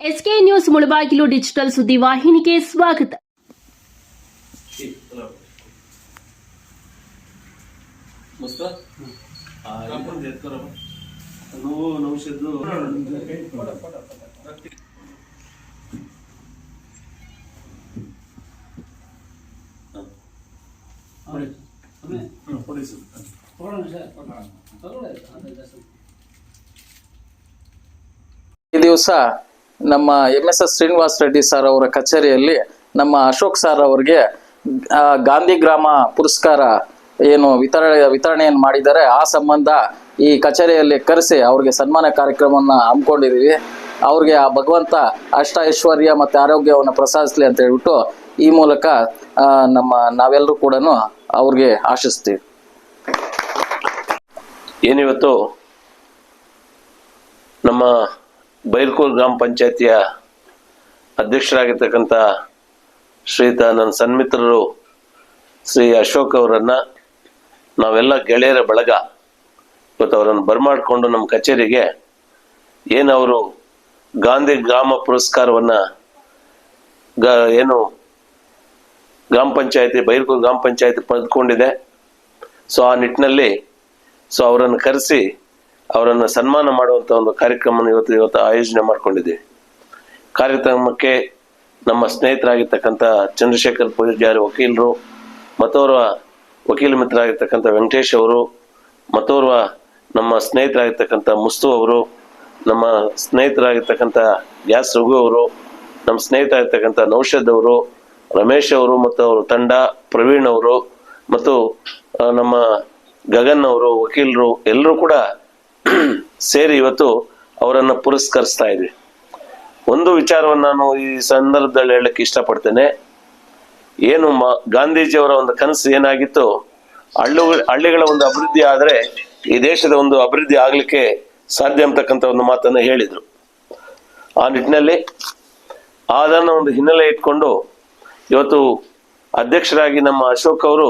SK news Mulbagal digital ಸುದ್ದಿ ವಾಹಿನಿಗೆ ಸ್ವಾಗತ. ಈ ದಿವಸ ನಮ್ಮ M S S Srinivas Reddy sir ಅವರ ಕಚೇರಿಯಲ್ಲಿ ನಮ್ಮ ಅಶೋಕ್ ಸರ್ ಅವರಿಗೆ ಗಾಂಧಿ ಗ್ರಾಮ ಪುರಸ್ಕಾರ ಏನು ವಿತರಣೆ, ವಿತರಣೆಯನ್ನು ಮಾಡಿದ್ದಾರೆ. ಆ ಸಂಬಂಧ ಈ ಕಚೇರಿಯಲ್ಲಿ ಕರೆಸಿ ಅವ್ರಿಗೆ ಸನ್ಮಾನ ಕಾರ್ಯಕ್ರಮವನ್ನು ಹಮ್ಮಿಕೊಂಡಿದ್ದೀವಿ. ಅವ್ರಿಗೆ ಆ ಭಗವಂತ ಅಷ್ಟ ಐಶ್ವರ್ಯ ಮತ್ತು ಆರೋಗ್ಯವನ್ನು ಪ್ರಸಾದಿಸಲಿ ಅಂತ ಹೇಳ್ಬಿಟ್ಟು ಈ ಮೂಲಕ ನಮ್ಮ ನಾವೆಲ್ಲರೂ ಕೂಡ ಅವ್ರಿಗೆ ಆಶಿಸ್ತೀವಿ. ಏನಿವತ್ತು ನಮ್ಮ ಬೈರ್ಕೂರ್ ಗ್ರಾಮ ಪಂಚಾಯತಿಯ ಅಧ್ಯಕ್ಷರಾಗಿರ್ತಕ್ಕಂಥ ಶ್ರೀಯುತ ನನ್ನ ಸನ್ಮಿತ್ರರು ಶ್ರೀ ಅಶೋಕ್ ಅವರನ್ನು ನಾವೆಲ್ಲ ಗೆಳೆಯರ ಬಳಗ. ಇವತ್ತು ಅವರನ್ನು ಬರ್ಮಾಡಿಕೊಂಡು ನಮ್ಮ ಕಚೇರಿಗೆ ಏನು ಅವರು ಗಾಂಧಿ ಗ್ರಾಮ ಪುರಸ್ಕಾರವನ್ನು ಗ ಏನು ಗ್ರಾಮ ಪಂಚಾಯತಿ ಬೈರ್ಕೂರು ಗ್ರಾಮ ಪಂಚಾಯತಿ ಪಡೆದುಕೊಂಡಿದೆ. ಸೊ ಆ ನಿಟ್ಟಿನಲ್ಲಿ ಸೊ ಅವರನ್ನು ಕರೆಸಿ ಅವರನ್ನು ಸನ್ಮಾನ ಮಾಡುವಂಥ ಒಂದು ಕಾರ್ಯಕ್ರಮ ಇವತ್ತು ಇವತ್ತು ಆಯೋಜನೆ ಮಾಡ್ಕೊಂಡಿದ್ದೀವಿ. ಕಾರ್ಯಕ್ರಮಕ್ಕೆ ನಮ್ಮ ಸ್ನೇಹಿತರಾಗಿರ್ತಕ್ಕಂಥ ಚಂದ್ರಶೇಖರ್ ಪೂಜಾರಿ ವಕೀಲರು, ಮತ್ತೋರ್ವ ವಕೀಲ ಮಿತ್ರರಾಗಿರ್ತಕ್ಕಂಥ ವೆಂಕಟೇಶ್ ಅವರು, ಮತ್ತೋರ್ವ ನಮ್ಮ ಸ್ನೇಹಿತರಾಗಿರ್ತಕ್ಕಂಥ ಮುಸ್ತು ಅವರು, ನಮ್ಮ ಸ್ನೇಹಿತರಾಗಿರ್ತಕ್ಕಂಥ ಗ್ಯಾಸ್ ರಘು ಅವರು, ನಮ್ಮ ಸ್ನೇಹಿತರಾಗಿರ್ತಕ್ಕಂಥ ನೌಷದ್ ಅವರು, ರಮೇಶ್ ಅವರು ಮತ್ತು ಅವರ ತಂಡ, ಪ್ರವೀಣ್ ಅವರು ಮತ್ತು ನಮ್ಮ ಗಗನ್ ಅವರು, ವಕೀಲರು ಎಲ್ಲರೂ ಕೂಡ ಸೇರಿ ಇವತ್ತು ಅವರನ್ನು ಪುರಸ್ಕರಿಸ್ತಾ ಇದ್ವಿ ಒಂದು ವಿಚಾರವನ್ನು ನಾನು ಈ ಸಂದರ್ಭದಲ್ಲಿ ಹೇಳಕ್ಕೆ ಇಷ್ಟಪಡ್ತೇನೆ. ಏನು ಮ, ಗಾಂಧೀಜಿಯವರ ಒಂದು ಕನಸು ಏನಾಗಿತ್ತು? ಹಳ್ಳು, ಹಳ್ಳಿಗಳ ಒಂದು ಅಭಿವೃದ್ಧಿ ಆದರೆ ಈ ದೇಶದ ಒಂದು ಅಭಿವೃದ್ಧಿ ಆಗಲಿಕ್ಕೆ ಸಾಧ್ಯ ಅಂತಕ್ಕಂಥ ಒಂದು ಮಾತನ್ನು ಹೇಳಿದರು. ಆ ನಿಟ್ಟಿನಲ್ಲಿ ಅದನ್ನು ಒಂದು ಹಿನ್ನೆಲೆ ಇಟ್ಕೊಂಡು ಇವತ್ತು ಅಧ್ಯಕ್ಷರಾಗಿ ನಮ್ಮ ಅಶೋಕ್ ಅವರು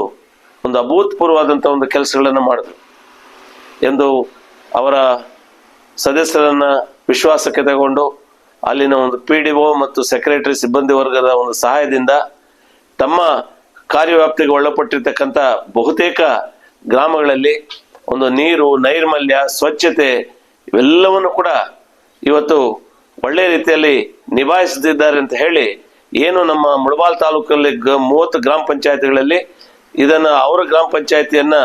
ಒಂದು ಅಭೂತಪೂರ್ವವಾದಂಥ ಒಂದು ಕೆಲಸಗಳನ್ನು ಮಾಡಿದ್ರು. ಎಂದು ಅವರ ಸದಸ್ಯರನ್ನ ವಿಶ್ವಾಸಕ್ಕೆ ತಗೊಂಡು ಅಲ್ಲಿನ ಒಂದು ಪಿ ಡಿ ಒ ಮತ್ತು ಸೆಕ್ರೆಟರಿ ಸಿಬ್ಬಂದಿ ವರ್ಗದ ಒಂದು ಸಹಾಯದಿಂದ ತಮ್ಮ ಕಾರ್ಯವ್ಯಾಪ್ತಿಗೆ ಒಳಪಟ್ಟಿರ್ತಕ್ಕಂಥ ಬಹುತೇಕ ಗ್ರಾಮಗಳಲ್ಲಿ ಒಂದು ನೀರು, ನೈರ್ಮಲ್ಯ, ಸ್ವಚ್ಛತೆ ಇವೆಲ್ಲವನ್ನು ಕೂಡ ಇವತ್ತು ಒಳ್ಳೆಯ ರೀತಿಯಲ್ಲಿ ನಿಭಾಯಿಸುತ್ತಿದ್ದಾರೆ ಅಂತ ಹೇಳಿ ಏನು ನಮ್ಮ ಮುಳಬಾಲ್ ತಾಲೂಕಲ್ಲಿ ಗ ಮೂವತ್ತು ಗ್ರಾಮ ಪಂಚಾಯತಿಗಳಲ್ಲಿ ಇದನ್ನು ಅವರ ಗ್ರಾಮ ಪಂಚಾಯತಿಯನ್ನು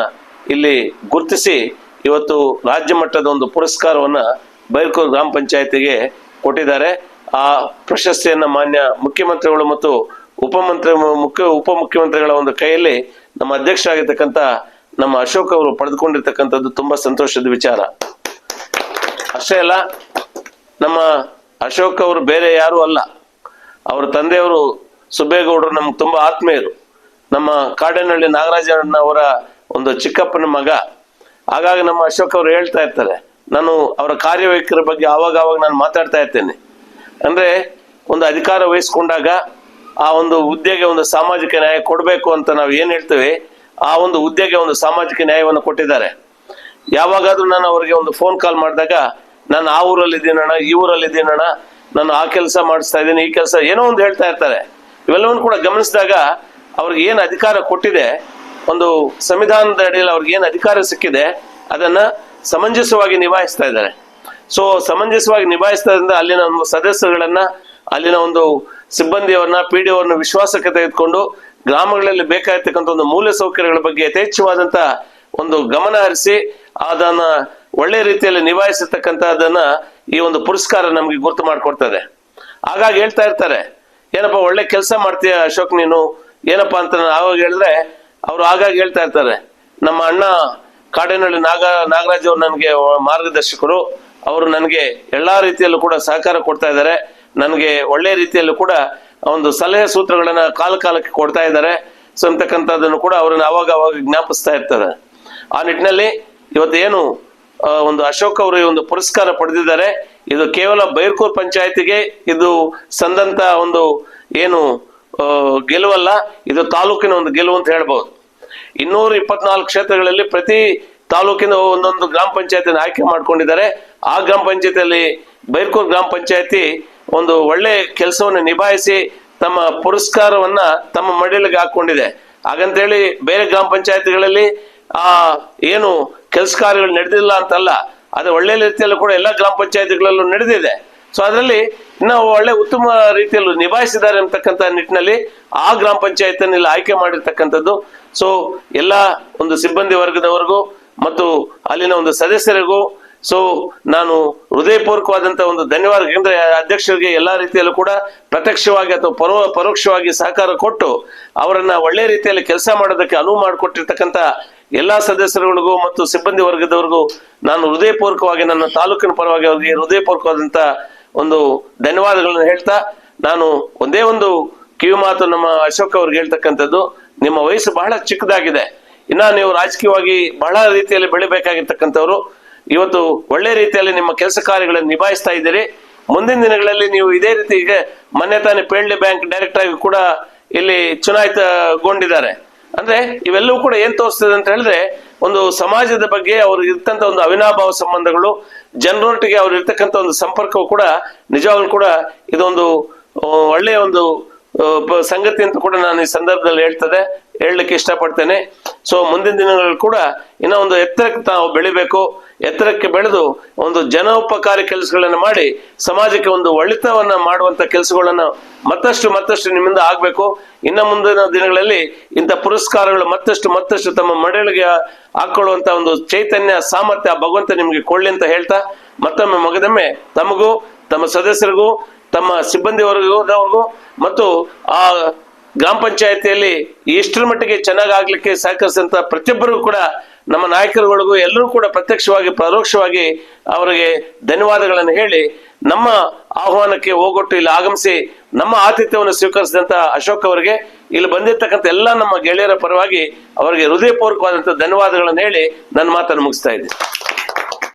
ಇಲ್ಲಿ ಗುರುತಿಸಿ ಇವತ್ತು ರಾಜ್ಯ ಮಟ್ಟದ ಒಂದು ಪುರಸ್ಕಾರವನ್ನ ಬೈರ್ಕೂರು ಗ್ರಾಮ ಪಂಚಾಯತಿಗೆ ಕೊಟ್ಟಿದ್ದಾರೆ. ಆ ಪ್ರಶಸ್ತಿಯನ್ನ ಮಾನ್ಯ ಮುಖ್ಯಮಂತ್ರಿಗಳು ಮತ್ತು ಉಪಮಂತ್ರಿ ಮುಖ್ಯ ಉಪಮುಖ್ಯಮಂತ್ರಿಗಳ ಒಂದು ಕೈಯಲ್ಲಿ ನಮ್ಮ ಅಧ್ಯಕ್ಷರಾಗಿರ್ತಕ್ಕಂಥ ನಮ್ಮ ಅಶೋಕ್ ಅವರು ಪಡೆದುಕೊಂಡಿರ್ತಕ್ಕಂಥದ್ದು ತುಂಬಾ ಸಂತೋಷದ ವಿಚಾರ. ಅಷ್ಟೇ ಅಲ್ಲ, ನಮ್ಮ ಅಶೋಕ್ ಅವರು ಬೇರೆ ಯಾರು ಅಲ್ಲ. ಅವರ ತಂದೆಯವರು ಸುಬ್ಬೇಗೌಡರು ನಮ್ಗೆ ತುಂಬಾ ಆತ್ಮೀಯರು. ನಮ್ಮ ಕಾಡೇನಹಳ್ಳಿ ನಾಗರಾಜಣ್ಣ ಅವರ ಒಂದು ಚಿಕ್ಕಪ್ಪನ ಮಗ ಹಾಗಾಗಿ ನಮ್ಮ ಅಶೋಕ್ ಅವರು ಹೇಳ್ತಾ ಇರ್ತಾರೆ, ನಾನು ಅವರ ಕಾರ್ಯವೈಖರಿ ಬಗ್ಗೆ ಆವಾಗ ನಾನು ಮಾತಾಡ್ತಾ ಇರ್ತೇನೆ. ಅಂದ್ರೆ ಒಂದು ಅಧಿಕಾರ ವಹಿಸ್ಕೊಂಡಾಗ ಆ ಒಂದು ಹುದ್ದೆಗೆ ಒಂದು ಸಾಮಾಜಿಕ ನ್ಯಾಯ ಕೊಡಬೇಕು ಅಂತ ನಾವು ಏನ್ ಹೇಳ್ತೇವೆ, ಆ ಒಂದು ಹುದ್ದೆಗೆ ಒಂದು ಸಾಮಾಜಿಕ ನ್ಯಾಯವನ್ನು ಕೊಟ್ಟಿದ್ದಾರೆ. ಯಾವಾಗಾದ್ರೂ ನಾನು ಅವರಿಗೆ ಒಂದು ಫೋನ್ ಕಾಲ್ ಮಾಡಿದಾಗ, ನಾನು ಆ ಊರಲ್ಲಿ ಇದ್ದೀನಣ್ಣ ಈ ಊರಲ್ಲಿ ಇದ್ದೀನಣ್ಣ ನಾನು ಆ ಕೆಲಸ ಮಾಡಿಸ್ತಾ ಇದ್ದೀನಿ, ಈ ಕೆಲಸ ಏನೋ ಒಂದು ಹೇಳ್ತಾ ಇರ್ತಾರೆ. ಇವೆಲ್ಲವನ್ನು ಕೂಡ ಗಮನಿಸಿದಾಗ ಅವ್ರಿಗೆ ಏನು ಅಧಿಕಾರ ಕೊಟ್ಟಿದೆ ಒಂದು ಸಂವಿಧಾನದ ಅಡಿಯಲ್ಲಿ ಅವ್ರಿಗೆ ಏನು ಅಧಿಕಾರ ಸಿಕ್ಕಿದೆ, ಅದನ್ನ ಸಮಂಜಸವಾಗಿ ನಿಭಾಯಿಸ್ತಾ ಇದ್ದಾರೆ. ಸೊ ಸಮಂಜಸವಾಗಿ ನಿಭಾಯಿಸ್ತಾ ಇದ್ರಿಂದ ಅಲ್ಲಿನ ಒಂದು ಸದಸ್ಯರುಗಳನ್ನ, ಅಲ್ಲಿನ ಒಂದು ಸಿಬ್ಬಂದಿಯವರನ್ನ, ಪಿ ಡಿ ಅವರನ್ನ ವಿಶ್ವಾಸಕ್ಕೆ ತೆಗೆದುಕೊಂಡು ಗ್ರಾಮಗಳಲ್ಲಿ ಬೇಕಾಗಿರ್ತಕ್ಕಂಥ ಒಂದು ಮೂಲ ಸೌಕರ್ಯಗಳ ಬಗ್ಗೆ ಯಥೇಚ್ಛವಾದಂತ ಒಂದು ಗಮನ ಹರಿಸಿ, ಅದನ್ನ ಒಳ್ಳೆ ರೀತಿಯಲ್ಲಿ ನಿಭಾಯಿಸತಕ್ಕಂಥದ್ದನ್ನ ಈ ಒಂದು ಪುರಸ್ಕಾರ ನಮಗೆ ಗುರುತು ಮಾಡಿಕೊಡ್ತದೆ. ಹಾಗಾಗಿ ಹೇಳ್ತಾ ಇರ್ತಾರೆ, ಏನಪ್ಪ ಒಳ್ಳೆ ಕೆಲಸ ಮಾಡ್ತೀಯ ಅಶೋಕ್ ನೀನು, ಏನಪ್ಪಾ ಅಂತ ನಾನು ಆವಾಗ ಹೇಳಿದ್ರೆ ಅವ್ರು ಆಗಾಗ ಹೇಳ್ತಾ ಇರ್ತಾರೆ. ನಮ್ಮ ಅಣ್ಣ ಕಾಡೇನಹಳ್ಳಿ ನಾಗ, ನಾಗರಾಜ್ ಅವರು ನನಗೆ ಮಾರ್ಗದರ್ಶಕರು. ಅವರು ನನಗೆ ಎಲ್ಲಾ ರೀತಿಯಲ್ಲೂ ಕೂಡ ಸಹಕಾರ ಕೊಡ್ತಾ ಇದ್ದಾರೆ. ನನಗೆ ಒಳ್ಳೆ ರೀತಿಯಲ್ಲೂ ಕೂಡ ಒಂದು ಸಲಹೆ ಸೂತ್ರಗಳನ್ನ ಕಾಲ ಕಾಲಕ್ಕೆ ಕೊಡ್ತಾ ಇದ್ದಾರೆ. ಸೊ, ಅಂತಕ್ಕಂಥದ್ದನ್ನು ಕೂಡ ಅವ್ರನ್ನ ಅವಾಗ ಅವಾಗ ಜ್ಞಾಪಿಸ್ತಾ ಇರ್ತಾರೆ. ಆ ನಿಟ್ಟಿನಲ್ಲಿ ಇವತ್ತು ಏನು ಒಂದು ಅಶೋಕ್ ಅವರು ಒಂದು ಪುರಸ್ಕಾರ ಪಡೆದಿದ್ದಾರೆ. ಇದು ಕೇವಲ ಬೈರ್ಕೂರ್ ಪಂಚಾಯತಿಗೆ, ಇದು ಸಂದಂತ ಒಂದು ಏನು ಗೆಲುವಲ್ಲ, ಇದು ತಾಲೂಕಿನ ಒಂದು ಗೆಲುವು ಅಂತ ಹೇಳ್ಬಹುದು ಇನ್ನೂರ ಇಪ್ಪತ್ನಾಲ್ಕು ಕ್ಷೇತ್ರಗಳಲ್ಲಿ ಪ್ರತಿ ತಾಲೂಕಿನ ಒಂದೊಂದು ಗ್ರಾಮ ಪಂಚಾಯತಿನ ಆಯ್ಕೆ ಮಾಡ್ಕೊಂಡಿದ್ದಾರೆ. ಆ ಗ್ರಾಮ ಪಂಚಾಯತಿಯಲ್ಲಿ ಬೈರ್ಕೂರ್ ಗ್ರಾಮ ಪಂಚಾಯತಿ ಒಂದು ಒಳ್ಳೆ ಕೆಲಸವನ್ನು ನಿಭಾಯಿಸಿ ತಮ್ಮ ಪುರಸ್ಕಾರವನ್ನ ತಮ್ಮ ಮಡಿಲಿಗೆ ಹಾಕೊಂಡಿದೆ. ಹಾಗಂತೇಳಿ ಬೇರೆ ಗ್ರಾಮ ಪಂಚಾಯತಿಗಳಲ್ಲಿ, ಆ, ಏನು ಕೆಲಸ ಕಾರ್ಯಗಳು ನಡೆದಿಲ್ಲ ಅಂತಲ್ಲ, ಅದು ಒಳ್ಳೆ ರೀತಿಯಲ್ಲೂ ಕೂಡ ಎಲ್ಲ ಗ್ರಾಮ ಪಂಚಾಯತಿಗಳಲ್ಲೂ ನಡೆದಿದೆ. ಸೊ ಅದರಲ್ಲಿ ಇನ್ನು ಒಳ್ಳೆ ಉತ್ತಮ ರೀತಿಯಲ್ಲಿ ನಿಭಾಯಿಸಿದ್ದಾರೆ ಅಂತಕ್ಕಂಥ ನಿಟ್ಟಿನಲ್ಲಿ ಆ ಗ್ರಾಮ ಪಂಚಾಯತಿನಲ್ಲಿ ಆಯ್ಕೆ ಮಾಡಿರ್ತಕ್ಕಂಥದ್ದು. ಸೊ ಎಲ್ಲ ಒಂದು ಸಿಬ್ಬಂದಿ ವರ್ಗದವರೆಗೂ ಮತ್ತು ಅಲ್ಲಿನ ಒಂದು ಸದಸ್ಯರಿಗೂ ಸೊ ನಾನು ಹೃದಯಪೂರ್ವಕವಾದಂತ ಒಂದು ಧನ್ಯವಾದ ಕೇಂದ್ರ ಅಧ್ಯಕ್ಷರಿಗೆ ಎಲ್ಲಾ ರೀತಿಯಲ್ಲೂ ಕೂಡ ಪ್ರತ್ಯಕ್ಷವಾಗಿ ಅಥವಾ ಪರೋ, ಪರೋಕ್ಷವಾಗಿ ಸಹಕಾರ ಕೊಟ್ಟು ಅವರನ್ನ ಒಳ್ಳೆ ರೀತಿಯಲ್ಲಿ ಕೆಲಸ ಮಾಡೋದಕ್ಕೆ ಅನುವು ಮಾಡಿಕೊಟ್ಟಿರ್ತಕ್ಕಂಥ ಎಲ್ಲಾ ಸದಸ್ಯರುಗಳಿಗೂ ಮತ್ತು ಸಿಬ್ಬಂದಿ ವರ್ಗದವರಿಗೂ ನಾನು ಹೃದಯಪೂರ್ವಕವಾಗಿ ನನ್ನ ತಾಲೂಕಿನ ಪರವಾಗಿ ಅವರಿಗೆ ಹೃದಯಪೂರ್ವಕವಾದಂತ ಒಂದು ಧನ್ಯವಾದಗಳನ್ನು ಹೇಳ್ತಾ ನಾನು ಒಂದೇ ಒಂದು ಕಿವಿ ಮಾತು ನಮ್ಮ ಅಶೋಕ್ ಅವ್ರಿಗೆ ಹೇಳ್ತಕ್ಕಂಥದ್ದು, ನಿಮ್ಮ ವಯಸ್ಸು ಬಹಳ ಚಿಕ್ಕದಾಗಿದೆ. ಇನ್ನ ನೀವು ರಾಜಕೀಯವಾಗಿ ಬಹಳ ರೀತಿಯಲ್ಲಿ ಬೆಳಿಬೇಕಾಗಿರ್ತಕ್ಕಂಥವ್ರು. ಇವತ್ತು ಒಳ್ಳೆ ರೀತಿಯಲ್ಲಿ ನಿಮ್ಮ ಕೆಲಸ ಕಾರ್ಯಗಳನ್ನು ನಿಭಾಯಿಸ್ತಾ ಇದ್ದೀರಿ. ಮುಂದಿನ ದಿನಗಳಲ್ಲಿ ನೀವು ಇದೇ ರೀತಿ ಈಗ ಮೊನ್ನೆ ತಾನೇ ಪೇಳ್ಳಿ ಬ್ಯಾಂಕ್ ಡೈರೆಕ್ಟರ್ ಆಗಿ ಕೂಡ ಇಲ್ಲಿ ಚುನಾಯಿತಗೊಂಡಿದ್ದಾರೆ. ಅಂದ್ರೆ ಇವೆಲ್ಲವೂ ಕೂಡ ಏನ್ ತೋರಿಸ್ತದೆ ಅಂತ ಹೇಳಿದ್ರೆ, ಒಂದು ಸಮಾಜದ ಬಗ್ಗೆ ಅವರು ಇರ್ತಂತ ಒಂದು ಅವಿನಾಭಾವ ಸಂಬಂಧಗಳು, ಜನರೊಟ್ಟಿಗೆ ಅವ್ರು ಇರ್ತಕ್ಕಂಥ ಒಂದು ಸಂಪರ್ಕವು ಕೂಡ ನಿಜವಾಗ್ಲೂ ಕೂಡ ಇದೊಂದು ಒಳ್ಳೆಯ ಒಂದು ಸಂಗತಿ ಅಂತ ಕೂಡ ನಾನು ಈ ಸಂದರ್ಭದಲ್ಲಿ ಹೇಳ್ತದೆ, ಹೇಳಲಿಕ್ಕೆ ಇಷ್ಟಪಡ್ತೇನೆ. ಸೊ ಮುಂದಿನ ದಿನಗಳಲ್ಲಿ ಕೂಡ ಇನ್ನೂ ಒಂದು ಎತ್ತರಕ್ಕೆ ತಾವು ಬೆಳಿಬೇಕು. ಎತ್ತರಕ್ಕೆ ಬೆಳೆದು ಒಂದು ಜನೋಪಕಾರಿ ಕೆಲಸಗಳನ್ನು ಮಾಡಿ ಸಮಾಜಕ್ಕೆ ಒಂದು ಒಳಿತವನ್ನ ಮಾಡುವಂತ ಕೆಲಸಗಳನ್ನು ಮತ್ತಷ್ಟು ಮತ್ತಷ್ಟು ನಿಮ್ಮಿಂದ ಆಗ್ಬೇಕು. ಇನ್ನು ಮುಂದಿನ ದಿನಗಳಲ್ಲಿ ಇಂಥ ಪುರಸ್ಕಾರಗಳು ಮತ್ತಷ್ಟು ಮತ್ತಷ್ಟು ತಮ್ಮ ಮಡಳಿಗೆ ಹಾಕೊಳ್ಳುವಂತ ಒಂದು ಚೈತನ್ಯ, ಸಾಮರ್ಥ್ಯ ಭಗವಂತ ನಿಮ್ಗೆ ಕೊಳ್ಳಿ ಅಂತ ಹೇಳ್ತಾ ಮತ್ತೊಮ್ಮೆ ಮಗದೊಮ್ಮೆ ತಮಗೂ, ತಮ್ಮ ಸದಸ್ಯರಿಗೂ, ತಮ್ಮ ಸಿಬ್ಬಂದಿ ವರ್ಗದವ್ರಿಗೂ ಮತ್ತು ಆ ಗ್ರಾಮ ಪಂಚಾಯತಿಯಲ್ಲಿ ಎಷ್ಟರ ಮಟ್ಟಿಗೆ ಚೆನ್ನಾಗಿ ಆಗ್ಲಿಕ್ಕೆ ಸಹಕರಿಸಿದಂತ ಪ್ರತಿಯೊಬ್ಬರಿಗೂ ಕೂಡ ನಮ್ಮ ನಾಯಕರುಗಳಿಗೂ ಎಲ್ಲರೂ ಕೂಡ ಪ್ರತ್ಯಕ್ಷವಾಗಿ, ಪರೋಕ್ಷವಾಗಿ ಅವರಿಗೆ ಧನ್ಯವಾದಗಳನ್ನು ಹೇಳಿ, ನಮ್ಮ ಆಹ್ವಾನಕ್ಕೆ ಹೋಗೊಟ್ಟು ಇಲ್ಲಿ ಆಗಮಿಸಿ ನಮ್ಮ ಆತಿಥ್ಯವನ್ನು ಸ್ವೀಕರಿಸಿದಂತ ಅಶೋಕ್ ಅವರಿಗೆ, ಇಲ್ಲಿ ಬಂದಿರತಕ್ಕಂಥ ಎಲ್ಲ ನಮ್ಮ ಗೆಳೆಯರ ಪರವಾಗಿ ಅವರಿಗೆ ಹೃದಯಪೂರ್ವಕವಾದಂತಹ ಧನ್ಯವಾದಗಳನ್ನು ಹೇಳಿ ನನ್ನ ಮಾತನ್ನು ಮುಗಿಸ್ತಾ ಇದ್ದೀನಿ.